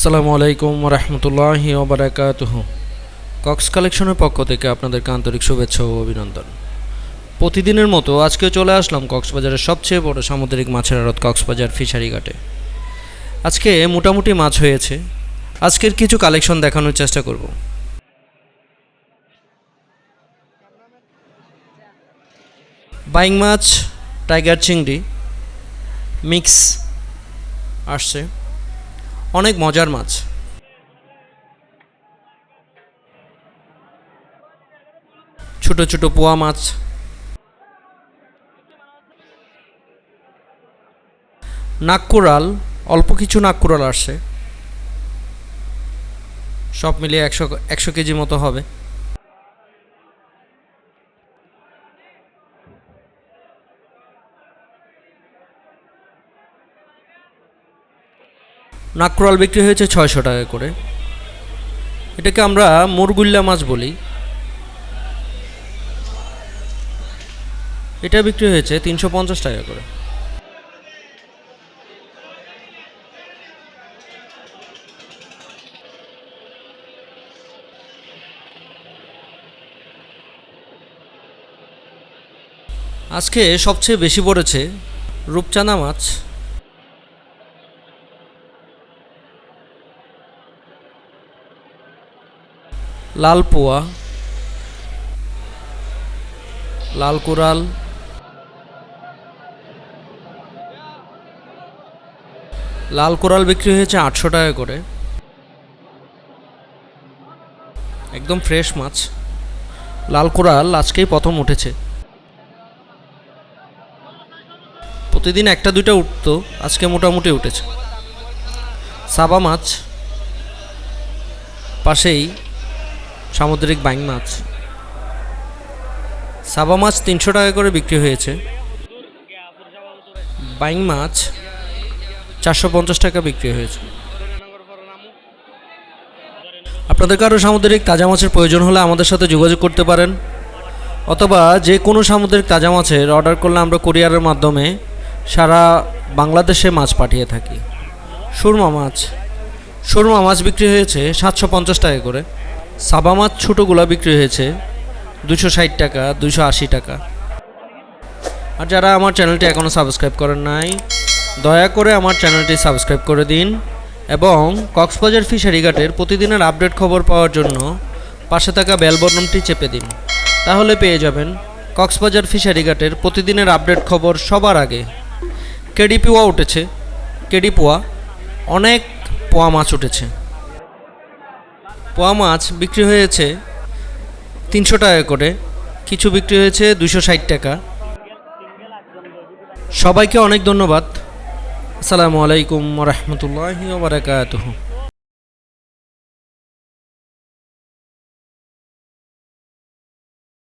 আসসালামু আলাইকুম রহমতুল্লাহি ওবরাকাতুহ। কক্স কালেকশনের পক্ষ থেকে আপনাদেরকে আন্তরিক শুভেচ্ছা ও অভিনন্দন। প্রতিদিনের মতো আজকে চলে আসলাম কক্সবাজারের সবচেয়ে বড় সামুদ্রিক মাছের আড়ত কক্সবাজার ফিশারি ঘাটে। আজকে মোটামুটি মাছ হয়েছে। আজকের কিছু কালেকশন দেখানোর চেষ্টা করব। বাইং মাছ, টাইগার চিংড়ি, মিক্স আসছে। অনেক মজার মাছ। ছোট ছোট পোয়া মাছ। নাগকুড়াল অল্প কিছু নাগকুড়াল আসছে সব মিলিয়ে একশো একশো কেজি মতো হবে। নাককুড়াল বিক্রি হয়েছে ছয়শো টাকা করে। এটাকে আমরা মুরগুল্লা মাছ বলি। এটা বিক্রি হয়েছে তিনশো পঞ্চাশ টাকা করে। আজকে সবচেয়ে বেশি পড়েছে রূপচাঁদা মাছ। লাল পোয়া লাল কোরাল লাল কোরাল বিক্রি হয়েছে আটশো টাকা করে। একদম ফ্রেশ মাছ। লাল কোরাল আজকেই প্রথম উঠেছে। প্রতিদিন একটা দুইটা উঠতো, আজকে মোটামুটি উঠেছে। সাবা মাছ পাশেই সামুদ্রিক বাইং মাছ। সাবা মাছ তিনশো টাকা করে বিক্রি হয়েছে। বাইং মাছ চারশো পঞ্চাশ টাকা বিক্রি হয়েছে। আপনাদের কারও সামুদ্রিক তাজা মাছের প্রয়োজন হলে আমাদের সাথে যোগাযোগ করতে পারেন, অথবা যে কোনো সামুদ্রিক তাজা মাছের অর্ডার করলে আমরা কোরিয়ারের মাধ্যমে সারা বাংলাদেশে মাছ পাঠিয়ে থাকি। সুরমা মাছ। সুরমা মাছ বিক্রি হয়েছে সাতশো পঞ্চাশ টাকা করে। সাবা মাছ ছোটোগুলো বিক্রি হয়েছে দুশো ষাট টাকা, দুশো আশি টাকা। আর যারা আমার চ্যানেলটি এখনও সাবস্ক্রাইব করেন নাই, দয়া করে আমার চ্যানেলটি সাবস্ক্রাইব করে দিন এবং কক্সবাজার ফিশারি ঘাটের প্রতিদিনের আপডেট খবর পাওয়ার জন্য পাশে থাকা বেল বটনটি চেপে দিন। তাহলে পেয়ে যাবেন কক্সবাজার ফিশারি ঘাটের প্রতিদিনের আপডেট খবর সবার আগে। কেডি পোয়া উঠেছে, কেডি পোয়া, অনেক পোয়া মাছ উঠেছে। পোয়া মাছ বিক্রি হয়েছে তিনশো টাকা করে। কিছু বিক্রি হয়েছে দুশো ষাট টাকা। সবাইকে অনেক ধন্যবাদ। আসসালামু আলাইকুম রহমতুল্লাহ বারাকাতুহু।